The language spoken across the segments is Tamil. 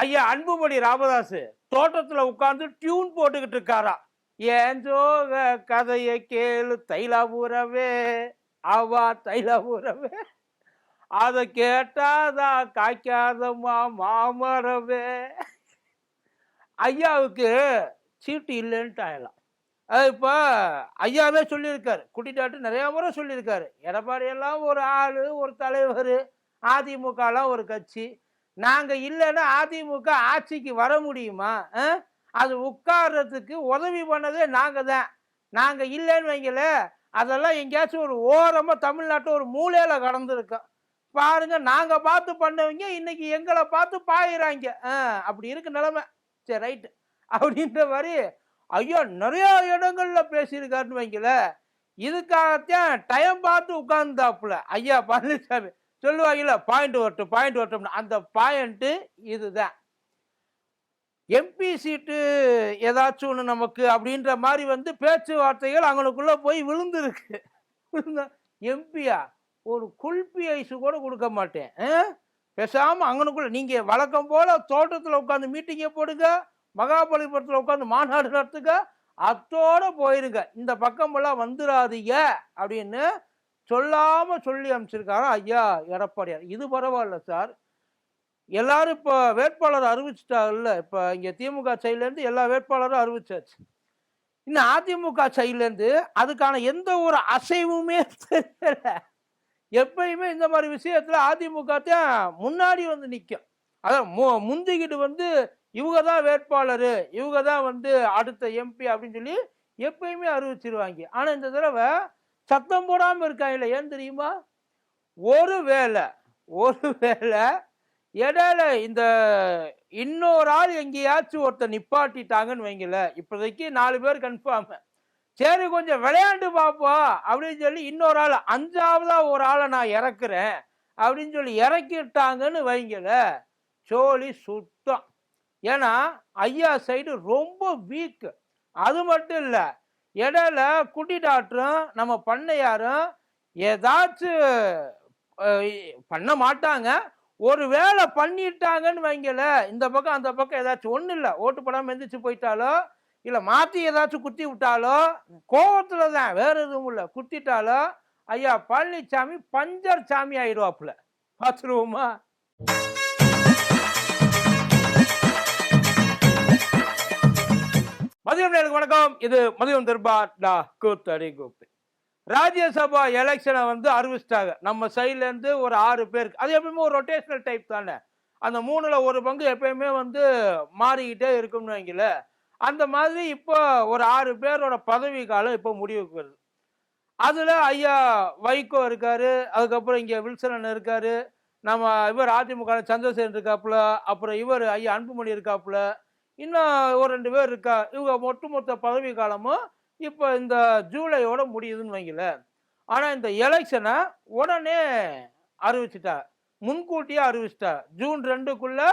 ஐயா அன்புமணி ராமதாஸ் தோட்டத்தில் உட்காந்து டியூன் போட்டுக்கிட்டு இருக்காரா? ஏன் ஜோக கதையை கேளு தைலாபுரவே அவா தைலாபுரவே அதை கேட்டாதா காய்க்காதம்மா மாமரவே ஐயாவுக்கு சீட்டு இல்லைன்ட்டு ஆயிடலாம் அது இப்போ ஐயாவே சொல்லியிருக்காரு. குட்டிட்டாட்டு நிறையா முறை சொல்லியிருக்காரு. எடப்பாடியெல்லாம் ஒரு ஆள் ஒரு தலைவர் அதிமுகலாம் ஒரு கட்சி. நாங்கள் இல்லைன்னா அதிமுக ஆட்சிக்கு வர முடியுமா? ஆ? அது உட்கார்றதுக்கு உதவி பண்ணதே நாங்கள் தான். நாங்கள் இல்லைன்னு வைங்கள அதெல்லாம் எங்கேயாச்சும் ஒரு ஓரமாக தமிழ்நாட்டை ஒரு மூலையில் கடந்துருக்கோம் பாருங்க நாங்கள் பார்த்து பண்ணவங்க இன்னைக்கு எங்களை பார்த்து பாயிறாங்க. ஆ அப்படி இருக்கு நிலமை. சரி ரைட்டு. அப்படின்ற மாதிரி ஐயோ நிறைய இடங்களில் பேசியிருக்காருன்னு வைங்கள இதுக்காகத்தான் டைம் பார்த்து உட்கார்ந்தாப்புல. ஐயா பழனிசாமி. சொல்லுவாங்கல்ல பாயிண்ட் வரட்டும் பாயிண்ட் வரட்டும் அந்த பாயிண்ட்டு இதுதான். எம்பி சீட்டு ஏதாச்சும் ஒன்று நமக்கு அப்படின்ற மாதிரி வந்து பேச்சுவார்த்தைகள் அவங்களுக்குள்ளே போய் விழுந்துருக்கு. எம்பியா ஒரு குல்பி ஐஸு கூட கொடுக்க மாட்டேன். பேசாமல் அங்கனுக்குள்ளே நீங்கள் வழக்கம் போல் தோட்டத்தில் உட்காந்து மீட்டிங்கை போடுங்க மகாபலிபுரத்தில் உட்காந்து மாநாடு நடத்துங்க அத்தோட போயிருங்க. இந்த பக்கமெல்லாம் வந்துடாதீங்க அப்படின்னு சொல்லாமல் சொல்லி அனுப்பிச்சிருக்காரு? ஐயா எடப்பாடியார். இது பரவாயில்ல சார். எல்லாரும் இப்போ வேட்பாளர் அறிவிச்சிட்டாங்கல்ல இப்போ இங்கே திமுக சைட்லேருந்து எல்லா வேட்பாளரும் அறிவிச்சாச்சு. இன்னும் அதிமுக சைட்லேருந்து அதுக்கான எந்த ஒரு அசைவுமே தெரியல. எப்பயுமே இந்த மாதிரி விஷயத்தில் அதிமுக தான் முன்னாடி வந்து நிற்கும் அதான் மு முந்திக்கிட்டு வந்து இவங்க தான் வேட்பாளர் இவங்க தான் வந்து அடுத்த எம்பி அப்படின்னு சொல்லி எப்பயுமே அறிவிச்சிருவாங்க. ஆனால் இந்த தடவை சத்தம் போடாமல் இருக்காங்கல்ல ஏன் தெரியுமா? ஒரு வேளை ஒரு வேளை இடையில இந்த இன்னொரு ஆள் எங்கேயாச்சும் ஒருத்தர் நிப்பாட்டிட்டாங்கன்னு வைங்கள இப்போதைக்கு நாலு பேர் கன்ஃபார்ம் சரி கொஞ்சம் விளையாண்டு பார்ப்போம் அப்படின்னு சொல்லி இன்னொரு ஆள் அஞ்சாவதா ஒரு ஆளை நான் இறக்குறேன் அப்படின்னு சொல்லி இறக்கிட்டாங்கன்னு வைங்கள சோழி சுத்தம். ஏன்னா ஐயா சைடு ரொம்ப வீக் அது மட்டும் இல்லை இடையில குட்டி டாக்டரும் நம்ம பண்ணையாரும் ஏதாச்சும் பண்ண மாட்டாங்க. ஒரு வேலை பண்ணிட்டாங்கன்னு வைங்கல இந்த பக்கம் அந்த பக்கம் ஏதாச்சும் ஒன்றும் இல்லை. ஓட்டு போடாமல் எந்திரிச்சு போயிட்டாலோ இல்லை மாற்றி ஏதாச்சும் குத்தி விட்டாலோ கோவத்தில் தான் வேற எதுவும் இல்லை. குத்திட்டாலோ ஐயா பழனிசாமி பஞ்சர் சாமி ஆயிடுவாப்புல. பார்த்துருவோமா? மதியம் நேருக்கு வணக்கம். இது மதியம் திருபா டா கூத்தடி கூத்து. ராஜ்யசபா எலெக்ஷனை வந்து அறிவிச்சிட்டாங்க. நம்ம சைட்லேருந்து ஒரு ஆறு பேருக்கு. அது எப்பயுமே ஒரு ரொட்டேஷனல் டைப் தானே. அந்த மூணில் ஒரு பங்கு எப்பயுமே வந்து மாறிக்கிட்டே இருக்கும்னு வைங்கள. அந்த மாதிரி இப்போ ஒரு ஆறு பேரோட பதவி காலம் இப்போ முடிவுக்கு வருது. அதில் ஐயா வைகோ இருக்காரு. அதுக்கப்புறம் இங்கே வில்சனன் இருக்கார் இருக்காரு. நம்ம இவர் அதிமுக சந்திரசேகரன் இருக்காப்புல. அப்புறம் இவர் ஐயா அன்புமணி இருக்காப்புல. இன்னும் ஒரு ரெண்டு பேர் இருக்கா? இவங்க ஒட்டுமொத்த பதவி காலமும் இப்போ இந்த ஜூலையோட முடியுதுன்னு வைங்கள ஆனால் இந்த எலெக்ஷனை உடனே அறிவிச்சிட்டா. முன்கூட்டியே அறிவிச்சிட்டா. ஜூன் ரெண்டுக்குள்ளே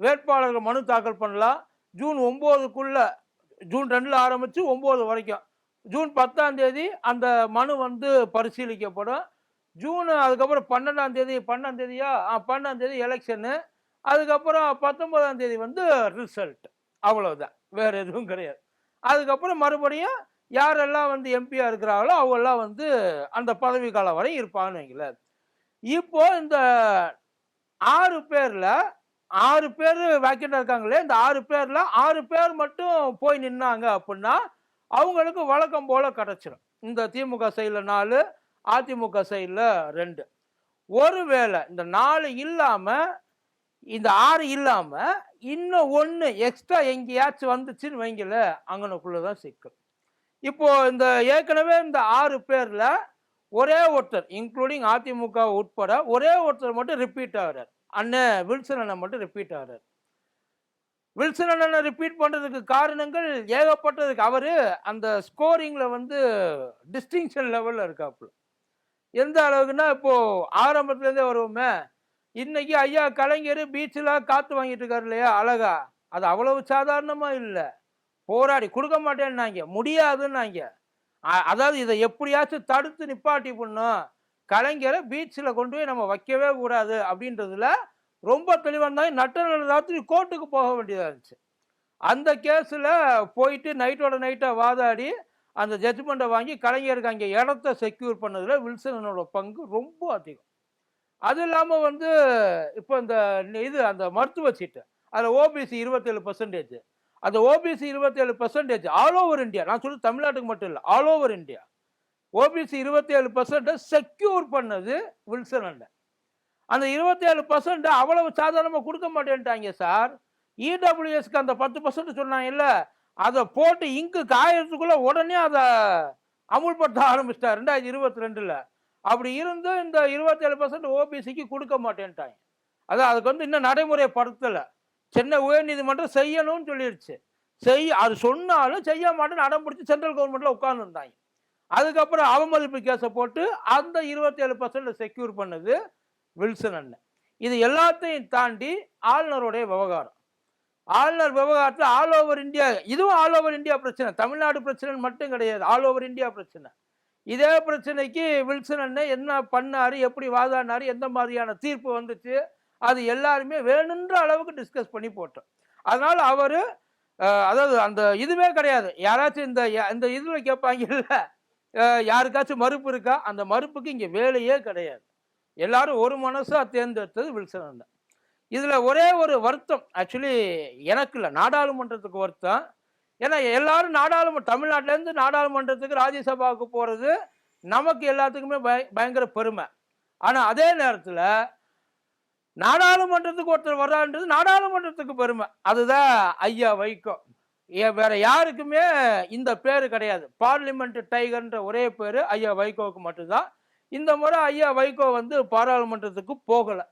வேட்பாளர்கள் மனு தாக்கல் பண்ணலாம். ஜூன் ஒம்போதுக்குள்ளே ஜூன் ரெண்டில் ஆரம்பித்து ஒம்பது வரைக்கும். ஜூன் பத்தாம் தேதி அந்த மனு வந்து பரிசீலிக்கப்படும். ஜூன் அதுக்கப்புறம் பன்னெண்டாம் தேதி பன்னெண்டாம் தேதியா? ஆ பன்னெண்டாம் தேதி எலெக்ஷனு அதுக்கப்புறம் பத்தொன்பதாம் தேதி வந்து ரிசல்ட் அவ்வளவுதான். வேற எதுவும் கிடையாது. அதுக்கப்புறம் மறுபடியும் யாரெல்லாம் வந்து எம்பியா இருக்கிறாங்களோ அவங்கெல்லாம் வந்து அந்த பதவி காலம் வரை இருப்பாங்கன்னு வைங்களேன். இப்போ இந்த ஆறு பேர்ல ஆறு பேர் வேக்கெண்டாக இருக்காங்களே இந்த ஆறு பேர்ல ஆறு பேர் மட்டும் போய் நின்னாங்க அப்படின்னா அவங்களுக்கு வழக்கம் போல கிடச்சிடும் இந்த திமுக சைடில் நாலு அதிமுக சைடில் ரெண்டு. ஒருவேளை இந்த நாலு இல்லாமல் இந்த ஆறு இல்லாமல் இன்னும் ஒன்று எக்ஸ்ட்ரா எங்கேயாச்சும் வந்துச்சுன்னு வைங்கள அங்கனுக்குள்ளே தான் சிக்கல். இப்போ இந்த ஏற்கனவே இந்த ஆறு பேரில் ஒரே ஒருத்தர் இன்க்ளூடிங் அதிமுக உட்பட ஒரே ஒருத்தர் மட்டும் ரிப்பீட் ஆகிறார். அண்ணன் வில்சன் அண்ணன் மட்டும் ரிப்பீட் ஆகிறார். வில்சன் அண்ணனை ரிப்பீட் பண்ணுறதுக்கு காரணங்கள் ஏகப்பட்டதுக்கு அவர் அந்த ஸ்கோரிங்கில் வந்து டிஸ்டிங்ஷன் லெவலில் இருக்காப்புல. எந்த அளவுக்குன்னா இப்போ ஆரம்பத்துலேருந்தே வருவோமே இன்னைக்கு ஐயா கலைஞர் பீச்சில் காற்று வாங்கிட்டு இருக்காரு இல்லையா அழகா? அது அவ்வளவு சாதாரணமாக இல்லை. போராடி கொடுக்க மாட்டேன்னாங்க. முடியாதுன்னாங்க. அதாவது இதை எப்படியாச்சும் தடுத்து நிப்பாட்டி பண்ணும் கலைஞரை பீச்சில் கொண்டு போய் நம்ம வைக்கவே கூடாது அப்படின்றதுல ரொம்ப தெளிவாக இருந்தாங்க நட்ட நடு ராத்திரி கோர்ட்டுக்கு போக வேண்டியதாக இருந்துச்சு. அந்த கேஸில் போயிட்டு நைட்டோட நைட்டாக வாதாடி அந்த ஜட்ஜ்மெண்ட்டை வாங்கி கலைஞருக்கு அங்கே இடத்த செக்யூர் பண்ணதில் வில்சனோட பங்கு ரொம்ப அதிகம். அது இல்லாமல் வந்து இப்போ இந்த இது அந்த மருத்துவ சீட்டு அதில் ஓபிசி இருபத்தேழு பர்சன்டேஜ் அந்த ஓபிசி இருபத்தேழு பர்சன்டேஜ் ஆல் ஓவர் இந்தியா நான் சொல்லி தமிழ்நாட்டுக்கு மட்டும் இல்லை ஆல் ஓவர் இந்தியா ஓபிசி இருபத்தேழு பர்சன்ட்டை செக்யூர் பண்ணது வில்சன் அண்ணன். அந்த இருபத்தேழு பர்சன்ட் அவ்வளவு சாதாரணமாக கொடுக்க மாட்டேன்ட்டாங்க சார் இடபிள்யூஎஸ்க்கு அந்த பத்து பர்சன்ட் சொன்னாங்க இல்லை அதை போட்டு இங்கு காயறதுக்குள்ளே உடனே அதை அமுல்படுத்த ஆரம்பிச்சிட்டார். ரெண்டாயிரத்தி இருபத்தி ரெண்டில். அப்படி இருந்தும் இந்த இருபத்தேழு பர்சன்ட் ஓபிசிக்கு கொடுக்க மாட்டேன்ட்டாங்க. அதான் அதுக்கு வந்து இன்னும் நடைமுறைப்படுத்தலை. சென்னை உயர்நீதிமன்றம் செய்யணும்னு சொல்லிடுச்சு செய்ய அது சொன்னாலும் செய்ய மாட்டேன்னு அடம் பிடிச்சி சென்ட்ரல் கவர்மெண்ட்டில் உட்காந்துருந்தாங்க அதுக்கப்புறம் அவமதிப்பு கேஸை போட்டு அந்த இருபத்தேழு பர்சன்ட் செக்யூர் பண்ணது வில்சன் அண்ணன். இது எல்லாத்தையும் தாண்டி ஆளுநருடைய விவகாரம். ஆளுநர் விவகாரத்தில் ஆல் ஓவர் இந்தியா இதுவும் ஆல் ஓவர் இந்தியா பிரச்சனை. தமிழ்நாடு பிரச்சனை மட்டும் கிடையாது. ஆல் ஓவர் இந்தியா பிரச்சனை. இதே பிரச்சனைக்கு வில்சன் அண்ணன் என்ன பண்ணார் எப்படி வாதாடினாரு எந்த மாதிரியான தீர்ப்பு வந்துச்சு அது எல்லாருமே வேணுன்ற அளவுக்கு டிஸ்கஸ் பண்ணி போட்டோம். அதனால் அவர் அதாவது அந்த இதுவே கிடையாது. யாராச்சும் இந்த இந்த இதில் கேட்பாங்கல்ல இல்லை யாருக்காச்சும் மறுப்பு இருக்கா அந்த மறுப்புக்கு இங்கே வேலையே கிடையாது. எல்லாரும் ஒரு மனசாக தேர்ந்தெடுத்தது வில்சன் அண்ணன் இதில் ஒரே ஒரு வருத்தம் ஆக்சுவலி எனக்கு இல்லை நாடாளுமன்றத்துக்கு வருத்தம். ஏன்னா எல்லாரும் நாடாளுமன்ற தமிழ்நாட்டிலேருந்து நாடாளுமன்றத்துக்கு ராஜ்யசபாவுக்கு போகிறது நமக்கு எல்லாத்துக்குமே பய பயங்கர பெருமை. ஆனால் அதே நேரத்தில் நாடாளுமன்றத்துக்கு ஒருத்தர் வர்றான்றது நாடாளுமன்றத்துக்கு பெருமை. அதுதான் ஐயா வைகோ ஏ- வேற யாருக்குமே இந்த பேர் கிடையாது. பார்லிமெண்ட் டைகர்ன்ற ஒரே பேர் ஐயா வைகோவுக்கு மட்டும்தான். இந்த முறை ஐயா வைகோ வந்து பாராளுமன்றத்துக்கு போகலை.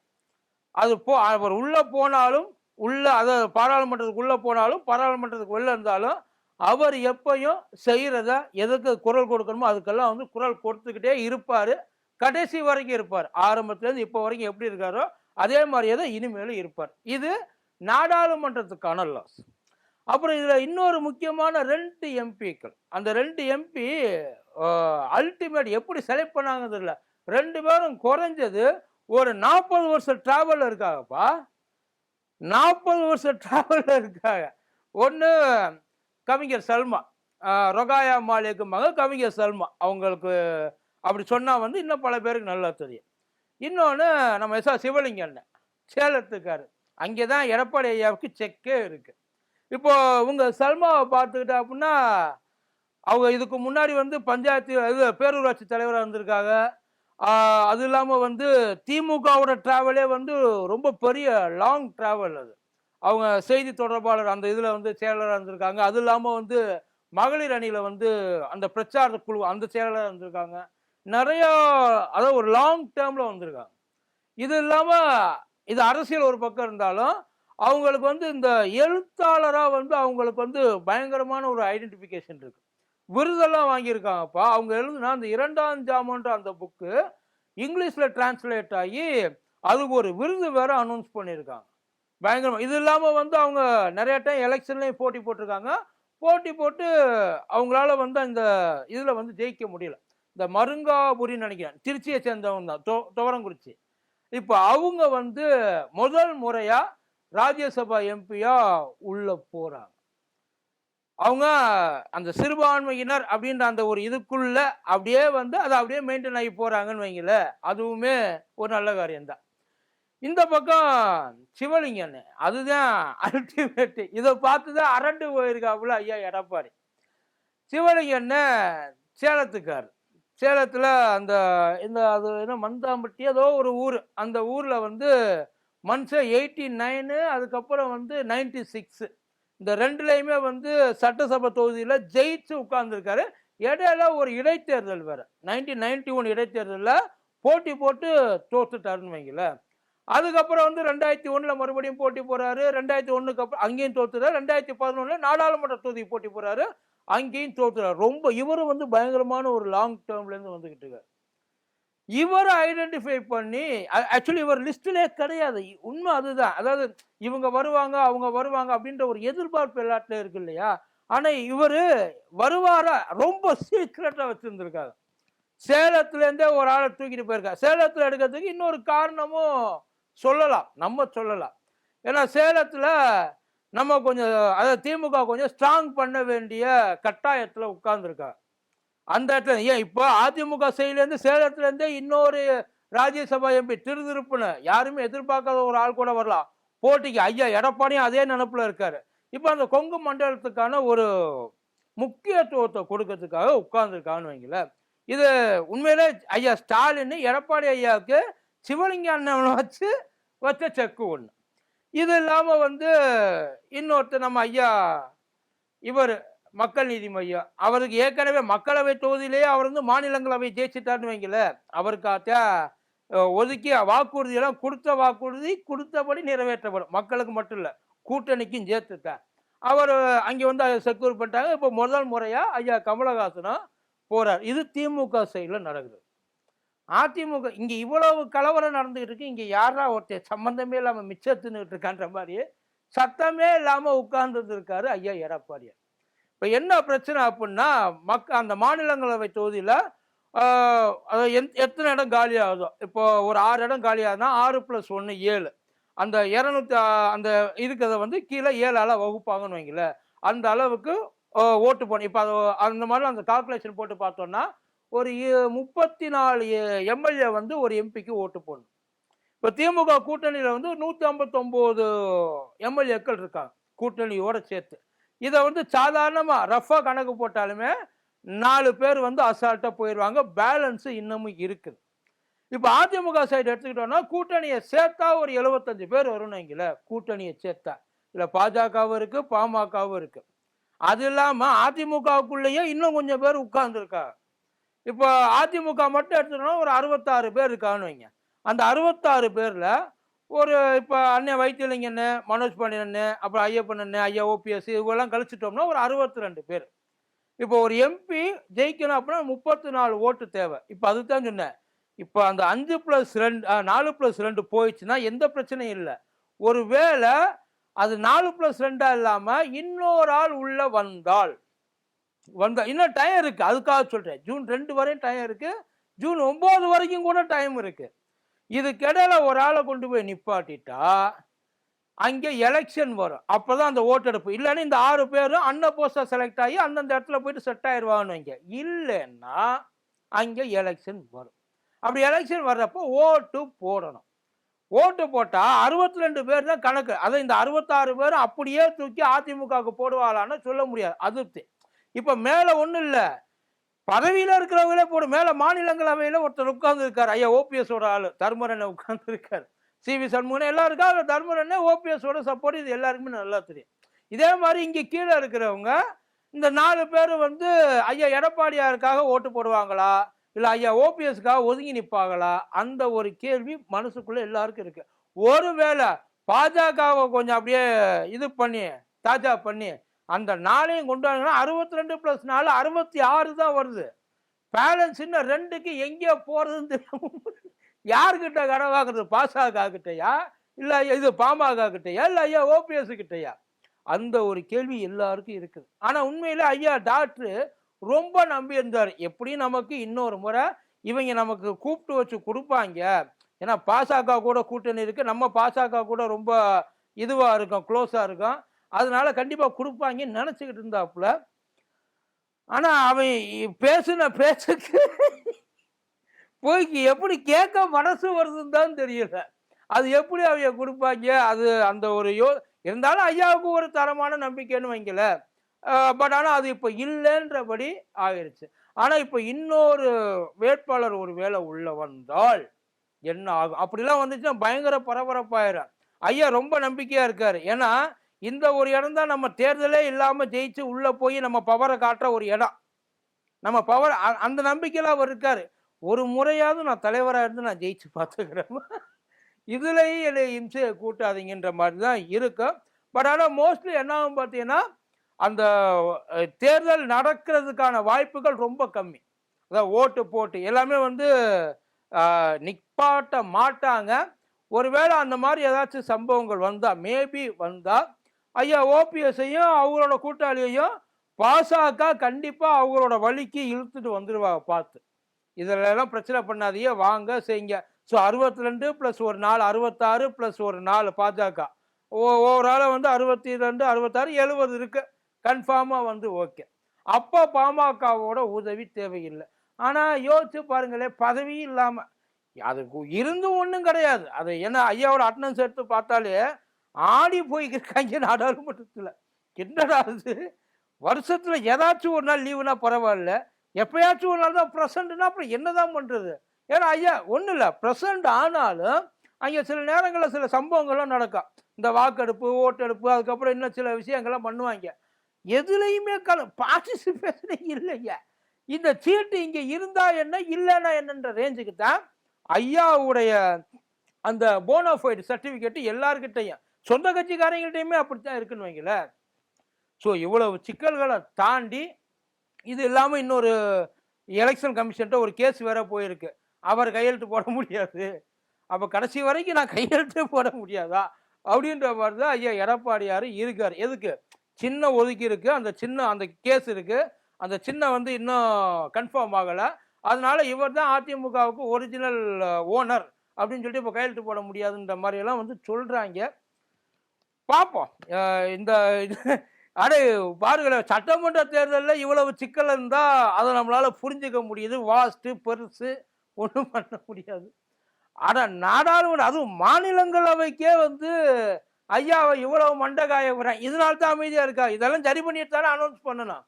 அது போ அவர் உள்ளே போனாலும் உள்ள அதாவது பாராளுமன்றத்துக்குள்ளே போனாலும் பாராளுமன்றத்துக்கு வெளில இருந்தாலும் அவர் எப்பையும் செய்கிறத எதுக்கு குரல் கொடுக்கணுமோ அதுக்கெல்லாம் வந்து குரல் கொடுத்துக்கிட்டே இருப்பார். கடைசி வரைக்கும் இருப்பார். ஆரம்பத்துலேருந்து இப்போ வரைக்கும் எப்படி இருக்காரோ அதே மாதிரியே தான் இனிமேலும் இருப்பார். இது நாடாளுமன்றத்துக்கான லாஸ் அப்புறம் இதில் இன்னொரு முக்கியமான ரெண்டு எம்பிக்கள் அந்த ரெண்டு எம்பி அல்டிமேட் எப்படி செலக்ட் பண்ணாங்கிறது இல்லை ரெண்டு பேரும் குறைஞ்சது ஒரு நாற்பது வருஷம் ட்ராவலில் இருக்காங்கப்பா. நாற்பது வருஷம் டிராவலில் இருக்காங்க. ஒன்று கவிஞர் சல்மா. ரொகாயா மாலிக்கு மக கவிஞர் சல்மா. அவங்களுக்கு அப்படி சொன்னால் வந்து இன்னும் பல பேருக்கு நல்லா தெரியும். இன்னொன்று நம்ம எஸ் ஆர் சிவலிங்க சேலத்துக்காரு. அங்கே தான் எடப்பாடி ஐயாவுக்கு செக்கே இருக்குது இப்போ உங்கள் சல்மாவை பார்த்துக்கிட்டா அப்படின்னா அவங்க இதுக்கு முன்னாடி வந்து பஞ்சாயத்து இது பேரூராட்சி தலைவராக இருந்திருக்காங்க. அது இல்லாமல் வந்து திமுகவோட ட்ராவலே வந்து ரொம்ப பெரிய லாங் ட்ராவல் அது. அவங்க செய்தி தொடர்பாளர் அந்த இதில் வந்து செயலராக இருந்திருக்காங்க. அது இல்லாமல் வந்து மகளிர் அணியில் வந்து அந்த பிரச்சார குழு அந்த செயலராக இருந்திருக்காங்க. நிறையா அதாவது ஒரு லாங் டேர்மில் வந்திருக்காங்க. இது இல்லாமல் இது அரசியல் ஒரு பக்கம் இருந்தாலும் அவங்களுக்கு வந்து இந்த எழுத்தாளராக வந்து அவங்களுக்கு வந்து பயங்கரமான ஒரு ஐடென்டிஃபிகேஷன் இருக்குது விருதெல்லாம் வாங்கியிருக்காங்கப்பா. அவங்க எழுதுனா அந்த இரண்டாம் ஜாமன்ற அந்த புக்கு இங்கிலீஷில் டிரான்ஸ்லேட் ஆகி அதுக்கு ஒரு விருது வேற அனௌன்ஸ் பண்ணியிருக்காங்க. பயங்கரமாக இது இல்லாமல் வந்து அவங்க நிறைய டைம் எலெக்ஷன்லேயும் போட்டி போட்டிருக்காங்க. போட்டி போட்டு அவங்களால வந்து அந்த இதில் வந்து ஜெயிக்க முடியல. இந்த மருங்காபுரின்னு நினைக்கிறேன். திருச்சியை சேர்ந்தவங்க தான். தொ- துவரங்குறிச்சி. இப்போ அவங்க வந்து முதல் முறையாக ராஜ்யசபா எம்பியாக உள்ளே போகிறாங்க அவங்க அந்த சிறுபான்மையினர் அப்படின்ற அந்த ஒரு இதுக்குள்ள அப்படியே வந்து அதை அப்படியே மெயின்டைன் ஆகி போறாங்கன்னு வைங்கள அதுவுமே ஒரு நல்ல காரியம்தான். இந்த பக்கம் சிவலிங்கன் அதுதான் அல்டிமேட் இதை பார்த்து தான் அரண்டு போயிருக்காப்புல ஐயா எடப்பாடி. சிவலிங்கன்னு சேலத்துக்கார் சேலத்தில் அந்த இந்த அது என்ன மந்தாம்பட்டி ஏதோ ஒரு ஊர். அந்த ஊரில் வந்து மனுஷன் எயிட்டி நைனு அதுக்கப்புறம் வந்து நைன்டி சிக்ஸு இந்த ரெண்டுலேயுமே வந்து சட்டசபை தொகுதியில் ஜெயிச்சு உட்கார்ந்துருக்காரு. இடையில ஒரு இடைத்தேர்தல் வேறு. நைன்டீன் நைன்டி ஒன் இடைத்தேர்தலில் போட்டி போட்டு தோத்துட்டாருன்னு வைங்களேன். அதுக்கப்புறம் வந்து ரெண்டாயிரத்தி ஒன்றில் மறுபடியும் போட்டி போகிறாரு ரெண்டாயிரத்தி ஒன்றுக்கு அப்புறம் அங்கேயும் தோத்துறாரு ரெண்டாயிரத்தி பதினொன்றில் நாடாளுமன்ற தொகுதி போட்டி போகிறாரு அங்கேயும் தோத்துறாரு ரொம்ப இவரும் வந்து பயங்கரமான ஒரு லாங் டேர்ம்லேருந்து வந்துக்கிட்டு இருக்காரு. இவரை ஐடென்டிஃபை பண்ணி ஆக்சுவலி இவர் லிஸ்ட்லே கிடையாது. உண்மை அதுதான். அதாவது இவங்க வருவாங்க அவங்க வருவாங்க அப்படின்ற ஒரு எதிர்பார்ப்பு எல்லாத்துலையும் இருக்கு இல்லையா? ஆனால் இவர் வருவாரா? ரொம்ப சீக்ரெட்டாக வச்சுருந்துருக்காரு. சேலத்துலேருந்தே ஒரு ஆளை தூக்கிட்டு போயிருக்காரு. சேலத்தில் எடுக்கிறதுக்கு இன்னொரு காரணமும் சொல்லலாம். நம்ம சொல்லலாம். ஏன்னா சேலத்தில் நம்ம கொஞ்சம் அதை திமுக கொஞ்சம் ஸ்ட்ராங் பண்ண வேண்டிய கட்டாயத்தில் உட்கார்ந்துருக்காங்க அந்த இடத்துல ஏன் இப்போ அதிமுக சைட்லேருந்து சேலத்துலேருந்தே இன்னொரு ராஜ்யசபா எம்பி திருதிருப்புன்னு யாருமே எதிர்பார்க்காத ஒரு ஆள் கூட வரலாம் போட்டிக்கு ஐயா எடப்பாடியும் அதே நினப்பில் இருக்கார். இப்போ அந்த கொங்கு மண்டலத்துக்கான ஒரு முக்கியத்துவத்தை கொடுக்கறதுக்காக உட்கார்ந்துருக்கான்னு வைங்களேன். இது உண்மையிலே ஐயா ஸ்டாலின் எடப்பாடி ஐயாவுக்கு சிவலிங்க அண்ணனை வச்சு வச்ச செக்கு ஒன்று இது இல்லாமல் வந்து இன்னொருத்தர் நம்ம ஐயா இவர் மக்கள் நீதி மையம். அவருக்கு ஏற்கனவே மக்களவை தொகுதியிலேயே அவர் வந்து மாநிலங்களவை ஜெயிச்சிட்டாருன்னு வைங்கள அவருக்காக ஒதுக்கிய ஒதுக்கி வாக்குறுதியெல்லாம் கொடுத்த வாக்குறுதி கொடுத்தபடி நிறைவேற்றப்படும். மக்களுக்கு மட்டும் இல்லை கூட்டணிக்கும் சேர்த்துட்டேன் அவர் அங்கே வந்து அதை செக்யூர் பண்ணிட்டாங்க. இப்போ முதல் முறையாக ஐயா கமலஹாசனும் போகிறார் இது திமுக சைடில் நடக்குது. அதிமுக இங்கே இவ்வளவு கலவரம் நடந்துகிட்டு இருக்கு இங்கே யாரா ஒருத்தர் சம்மந்தமே இல்லாமல் மிச்சத்துன்னுட்டு இருக்கான்ற மாதிரி சத்தமே இல்லாமல் உட்கார்ந்துருக்காரு ஐயா எடப்பாடியார். இப்போ என்ன பிரச்சனை அப்படின்னா மக் அந்த மாநிலங்களவை தொகுதியில் எத்தனை இடம் காலி ஆகுதோ இப்போ ஒரு ஆறு இடம் காலி ஆகுதுன்னா ஆறு ப்ளஸ் ஒன்று ஏழு. அந்த இரநூத்தி அந்த இருக்கிறத வந்து கீழே ஏழால் வகுப்பாங்கன்னு வைங்களேன் அந்த அளவுக்கு ஓட்டு போடணும். இப்போ அது அந்த மாதிரி அந்த கால்குலேஷன் போட்டு பார்த்தோம்னா ஒரு இ- முப்பத்தி நாலு எம்எல்ஏ வந்து ஒரு எம்பிக்கு ஓட்டு போடணும். இப்போ திமுக கூட்டணியில் வந்து நூற்றி ஐம்பத்தொம்போது எம்எல்ஏக்கள் இருக்காங்க கூட்டணியோட சேர்த்து. இதை வந்து சாதாரணமாக ரஃபாக கணக்கு போட்டாலுமே நாலு பேர் வந்து அசால்ட்டாக போயிடுவாங்க பேலன்ஸு இன்னமும் இருக்குது. இப்போ அதிமுக சைடு எடுத்துக்கிட்டோம்னா கூட்டணியை சேர்த்தா ஒரு எழுபத்தஞ்சு பேர் வரும்னு வைங்கள கூட்டணியை சேர்த்தா. இல்லை பாஜகவும் இருக்குது பாமகவும் இருக்குது அது இல்லாமல் அதிமுகவுக்குள்ளேயே இன்னும் கொஞ்சம் பேர் உட்கார்ந்துருக்கா இப்போ அதிமுக மட்டும் எடுத்துட்டோம்னா ஒரு அறுபத்தாறு பேர் இருக்கான்னு வைங்க. அந்த அறுபத்தாறு பேரில் ஒரு இப்போ அண்ணன் வைத்தியலிங்கன்னு மனோஜ் பாண்டியன் அண்ணன் அப்புறம் ஐயப்பன் அண்ணன் ஐயா ஓபிஎஸ் இவங்கெல்லாம் கழிச்சிட்டோம்னா ஒரு அறுபத்தி ரெண்டு பேர். இப்போ ஒரு எம்பி ஜெயிக்கணும் அப்படின்னா முப்பத்தி நாலு ஓட்டு தேவை. இப்போ அதுதான் சொன்னேன். இப்போ அந்த அஞ்சு ப்ளஸ் ரெண்டு நாலு ப்ளஸ் ரெண்டு போயிடுச்சுன்னா எந்த பிரச்சனையும் இல்லை. ஒரு வேளை அது நாலு ப்ளஸ் ரெண்டாக இல்லாமல் இன்னொரு ஆள் உள்ள வந்தால் வந்தா இன்னும் டைம் இருக்குது அதுக்காக சொல்கிறேன் ஜூன் ரெண்டு வரையும் டைம் இருக்குது ஜூன் ஒம்பது வரைக்கும் கூட டைம் இருக்குது இதுக்கிடையில ஒரு ஆளை கொண்டு போய் நிப்பாட்டிட்டா அங்கே எலெக்ஷன் வரும். அப்போ தான் அந்த ஓட்டெடுப்பு இல்லைன்னா இந்த ஆறு பேரும் அன்ன போஸ்டா செலக்ட் ஆகி அந்தந்த இடத்துல போயிட்டு செட் ஆயிடுவாங்கன்னு இங்கே இல்லைன்னா அங்கே எலெக்ஷன் வரும். அப்படி எலெக்ஷன் வர்றப்போ ஓட்டு போடணும். ஓட்டு போட்டால் அறுபத்தி ரெண்டு பேர் தான் கணக்கு. அதை இந்த அறுபத்தாறு பேர் அப்படியே தூக்கி அதிமுகவுக்கு போடுவாளான்னு சொல்ல முடியாது. அதிருப்தி. இப்போ மேலே ஒன்றும் இல்லை. பதவியில் இருக்கிறவங்களே போடும் மேலே மாநிலங்களவையில் ஒருத்தர் உட்கார்ந்து இருக்கார் ஐயா ஓபிஎஸோட ஆள். தர்மரனை உட்கார்ந்து இருக்கார் சி வி சண்முகன் எல்லாம் இருக்கா அதில் தர்மரனே ஓபிஎஸோட சப்போர்ட் இது எல்லாருக்குமே நல்லா தெரியும். இதே மாதிரி இங்கே கீழே இருக்கிறவங்க இந்த நாலு பேர் வந்து ஐயா எடப்பாடியாருக்காக ஓட்டு போடுவாங்களா? இல்லை ஐயா ஓபிஎஸ்க்காக ஒதுங்கி நிற்பாங்களா அந்த ஒரு கேள்வி மனசுக்குள்ளே எல்லாருக்கும் இருக்குது ஒருவேளை பாஜகவை கொஞ்சம் அப்படியே இது பண்ணி தாஜா பண்ணி அந்த நாளையும் கொண்டு அறுபத்தி ரெண்டு ப்ளஸ் நாலு அறுபத்தி ஆறு தான் வருது. பேலன்ஸ் இன்னும் ரெண்டுக்கு எங்கேயோ போகிறதுன்னு தெரியும் யார்கிட்ட கடன் வாங்குறது? பாசாக கிட்டையா? இல்லை இது பாமக கிட்டையா? இல்லை ஐயா ஓபிஎஸ் கிட்டையா? அந்த ஒரு கேள்வி எல்லாருக்கும் இருக்குது. ஆனால் உண்மையில் ஐயா டாக்டரு ரொம்ப நம்பி இருந்தார். எப்படியும் நமக்கு இன்னொரு முறை இவங்க நமக்கு கூப்பிட்டு வச்சு கொடுப்பாங்க. ஏன்னா பாசக கூட கூட்டணி இருக்குது நம்ம பாசக கூட ரொம்ப இதுவாக இருக்கும் க்ளோஸாக இருக்கும். அதனால கண்டிப்பாக கொடுப்பாங்கன்னு நினச்சிக்கிட்டு இருந்தாப்புல. ஆனால் அவன் பேசின பேச்சுக்கு போய்க்கு எப்படி கேட்க மனசு வருதுன்னு தான் தெரியல. அது எப்படி அவங்க கொடுப்பாங்க? அது அந்த ஒரு யோ இருந்தாலும் ஐயாவுக்கு ஒரு தரமான நம்பிக்கைன்னு வைக்கல பட் ஆனால் அது இப்போ இல்லைன்றபடி ஆயிடுச்சு ஆனால் இப்போ இன்னொரு வேட்பாளர் ஒரு வேலை உள்ளே வந்தால் என்ன ஆகும்? அப்படிலாம் வந்துச்சுன்னா பயங்கர பரபரப்பாயிரும். ஐயா ரொம்ப நம்பிக்கையாக இருக்கார். ஏன்னா இந்த ஒரு இடம் தான் நம்ம தேர்தலே இல்லாமல் ஜெயிச்சு உள்ளே போய் நம்ம பவரை காட்டுற ஒரு இடம். நம்ம பவர் அந்த நம்பிக்கையில் அவர் இருக்கார். ஒரு முறையாவது நான் தலைவராக இருந்து நான் ஜெயிச்சு பார்த்துக்கிறேன். இதுலேயும் என்னை இம்சையை கூட்டாதீங்கன்ற மாதிரி தான் இருக்கும். பட் ஆனால் மோஸ்ட்லி என்னாகும் பார்த்தீங்கன்னா அந்த தேர்தல் நடக்கிறதுக்கான வாய்ப்புகள் ரொம்ப கம்மி. அதான் ஓட்டு போட்டு எல்லாமே வந்து நிப்பாட்ட மாட்டாங்க. ஒருவேளை அந்த மாதிரி ஏதாச்சும் சம்பவங்கள் வந்தால் மேபி வந்தால் ஐயா ஓபிஎஸ்ஸையும் அவங்களோட கூட்டாளியையும் பாசக கண்டிப்பாக அவங்களோட வழிக்கு இழுத்துட்டு வந்துடுவாங்க பார்த்து. இதிலெல்லாம் பிரச்சனை பண்ணாதையே வாங்க செய்யுங்க. ஸோ அறுபத்தி ரெண்டு ப்ளஸ் ஒரு நாலு அறுபத்தாறு ப்ளஸ் ஒரு நாலு பாஜக. ஓ ஓவராலாக வந்து அறுபத்தி ரெண்டு அறுபத்தாறு எழுபது இருக்குது கன்ஃபார்மாக வந்து ஓகே. அப்போ பாமகவோட உதவி தேவையில்லை. ஆனால் யோசிச்சு பாருங்களேன் பதவி இல்லாமல் அதுக்கு இருந்தும் ஒன்றும் கிடையாது. அது என்ன ஐயாவோட அட்டனன்ஸ் எடுத்து பார்த்தாலே ஆடி போய்க்கிறாங்க நாடாளுமன்றத்தில். என்னடா அது வருஷத்தில் ஏதாச்சும் ஒரு நாள் லீவுனா பரவாயில்ல. எப்பயாச்சும் ஒரு நாள் தான் ப்ரெசண்ட்னா அப்புறம் என்ன தான் பண்ணுறது ஏன்னா ஐயா ஒன்றும் இல்லை. ப்ரெசண்ட் ஆனாலும் அங்கே சில நேரங்களில் சில சம்பவங்கள்லாம் நடக்கும். இந்த வாக்கெடுப்பு ஓட்டெடுப்பு அதுக்கப்புறம் இன்னும் சில விஷயங்கள்லாம் பண்ணுவாங்க. எதுலேயுமே கல பார்ட்டிசிபேஷனே இல்லைங்க. இந்த சீட்டு இங்கே இருந்தால் என்ன இல்லைன்னா என்னன்ற ரேஞ்சுக்கு தான் ஐயாவுடைய அந்த போனோஃபைடு சர்டிஃபிகேட்டு எல்லார்கிட்டையும். சொந்த கட்சிக்காரங்கள்ட்டையுமே அப்படித்தான் இருக்குன்னு வைங்களேன் ஸோ இவ்வளவு சிக்கல்களை தாண்டி இது இல்லாமல் இன்னொரு எலெக்ஷன் கமிஷன்ட்ட ஒரு கேஸ் வேற போயிருக்கு. அவர் கையெழுத்து போட முடியாது. அப்போ கடைசி வரைக்கும் நான் கையெழுத்தே போட முடியாதா? அப்படின்ற மாதிரி தான் ஐயா எடப்பாடியார் இருக்கார். எதுக்கு? சின்ன ஒதுக்கி இருக்குது அந்த சின்ன அந்த கேஸ் இருக்குது அந்த சின்ன வந்து இன்னும் கன்ஃபார்ம் ஆகலை. அதனால இவர் தான் அதிமுகவுக்கு ஒரிஜினல் ஓனர் அப்படின்னு சொல்லிட்டு இப்போ கையெழுத்து போட முடியாதுன்ற மாதிரி எல்லாம் வந்து சொல்கிறாங்க பார்ப்போம் இந்த இது- அடே பாருங்களேன் சட்டமன்ற தேர்தலில் இவ்வளவு சிக்கல் இருந்தால் அதை நம்மளால் புரிஞ்சுக்க முடியுது. வாஸ்ட்டு பெருசு ஒன்றும் பண்ண முடியாது. ஆனால் நாடாளுமன்ற அதுவும் மாநிலங்களவைக்கே வந்து ஐயாவை இவ்வளவு மண்டகாய விடுறேன் இதனால தான் அமைதியாக இருக்கா? இதெல்லாம் சரி பண்ணிட்டு தானே அனௌன்ஸ் பண்ணணும்.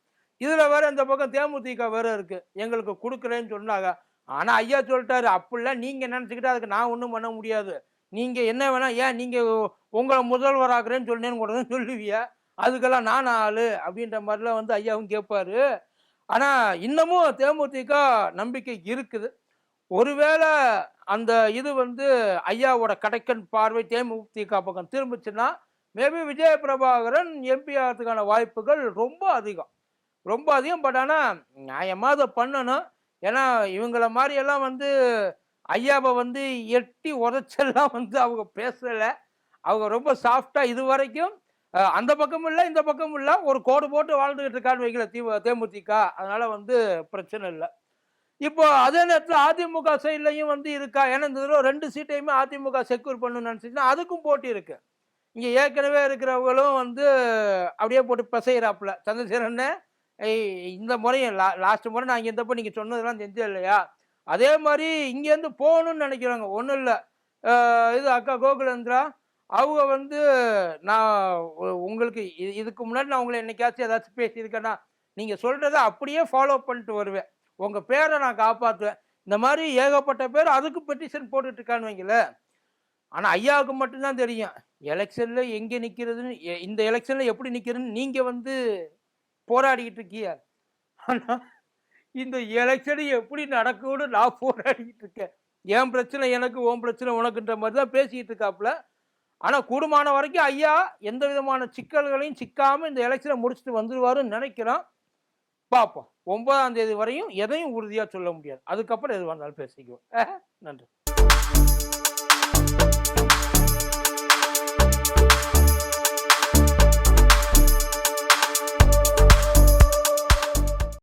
இதில் வேறு இந்த பக்கம் தேமுதிக வேறு இருக்குது எங்களுக்கு கொடுக்குறேன்னு சொன்னாங்க. ஆனால் ஐயா சொல்லிட்டாரு அப்படிலாம் நீங்கள் நினச்சிக்கிட்டு அதுக்கு நான் ஒன்றும் பண்ண முடியாது. நீங்கள் என்ன வேணால் ஏன் நீங்கள் உங்களை முதல்வராக்குறேன்னு சொன்னேன்னு கூட தான் சொல்லுவியா? அதுக்கெல்லாம் நான் ஆள்? அப்படின்ற மாதிரிலாம் வந்து ஐயாவும் கேட்பாரு ஆனால் இன்னமும் தேமுதிக நம்பிக்கை இருக்குது. ஒருவேளை அந்த இது வந்து ஐயாவோட கடைக்கன் பார்வை தேமுதிக பக்கம் திரும்பிச்சுன்னா மேபி விஜய பிரபாகரன் எம்பி ஆகிறதுக்கான வாய்ப்புகள் ரொம்ப அதிகம். ரொம்ப அதிகம். பட் ஆனால் நியாயமாக அதை பண்ணணும். ஏன்னா இவங்கள மாதிரியெல்லாம் வந்து ஐயாவை வந்து எட்டி உதச்செல்லாம் வந்து அவங்க பேசலை. அவங்க ரொம்ப சாஃப்டாக இது வரைக்கும் அந்த பக்கமும் இல்லை இந்த பக்கமும் இல்லை ஒரு கோடு போட்டு வாழ்ந்துகிட்டு இருக்கான்னு வைக்கல தி தேமுதிக. அதனால் வந்து பிரச்சனை இல்லை. இப்போ அதே நேரத்தில் அதிமுக சைட்லையும் வந்து இருக்கா? ஏன்னா இந்த தடவை ரெண்டு சீட்டையுமே அதிமுக செக்யூர் பண்ணணும்னு நினச்சிங்கன்னா அதுக்கும் போட்டி இருக்கு. இங்கே ஏற்கனவே இருக்கிறவங்களும் வந்து அப்படியே போட்டு பிசைகிறாப்புல சந்திரசேரன்னு இந்த முறையும் லா லாஸ்ட் முறை நான் இங்கே இருந்தப்போ நீங்கள் சொன்னதெல்லாம் செஞ்சே இல்லையா? அதே மாதிரி இங்கேருந்து போகணும்னு நினைக்கிறாங்க. ஒன்றும் இல்லை. இது அக்கா கோகுலேந்திரா அவங்க வந்து நான் உங்களுக்கு இது இதுக்கு முன்னாடி நான் உங்களை என்னைக்காச்சும் ஏதாச்சும் பேசியிருக்கேன்னா நீங்கள் சொல்கிறத அப்படியே ஃபாலோ பண்ணிட்டு வருவேன். உங்கள் பேரை நான் காப்பாற்றுவேன் இந்த மாதிரி ஏகப்பட்ட பேர் அதுக்கு பெட்டிஷன் போட்டுட்ருக்கான்னு வைங்களேன் ஆனால் ஐயாவுக்கு மட்டும்தான் தெரியும். எலெக்ஷனில் எங்கே நிற்கிறதுன்னு இந்த எலெக்ஷனில் எப்படி நிற்கிறதுன்னு நீங்கள் வந்து போராடிக்கிட்டு இருக்கீங்க. ஆனால் இந்த எலெக்ஷன் எப்படி நடக்கும்னு நான் போராடிக்கிட்டு இருக்கேன். என் பிரச்சனை? எனக்கு ஓம் பிரச்சனை உனக்குன்ற மாதிரி தான் பேசிக்கிட்டு இருக்காப்புல. ஆனால் கூடுமான வரைக்கும் ஐயா எந்த விதமான சிக்கல்களையும் சிக்காமல் இந்த எலெக்ஷனை முடிச்சுட்டு வந்துடுவாருன்னு நினைக்கிறோம் பார்ப்போம். ஒன்பதாம் தேதி வரையும் எதையும் உறுதியாக சொல்ல முடியாது. அதுக்கப்புறம் எது வந்தாலும் பேசிக்குவோம். நன்றி.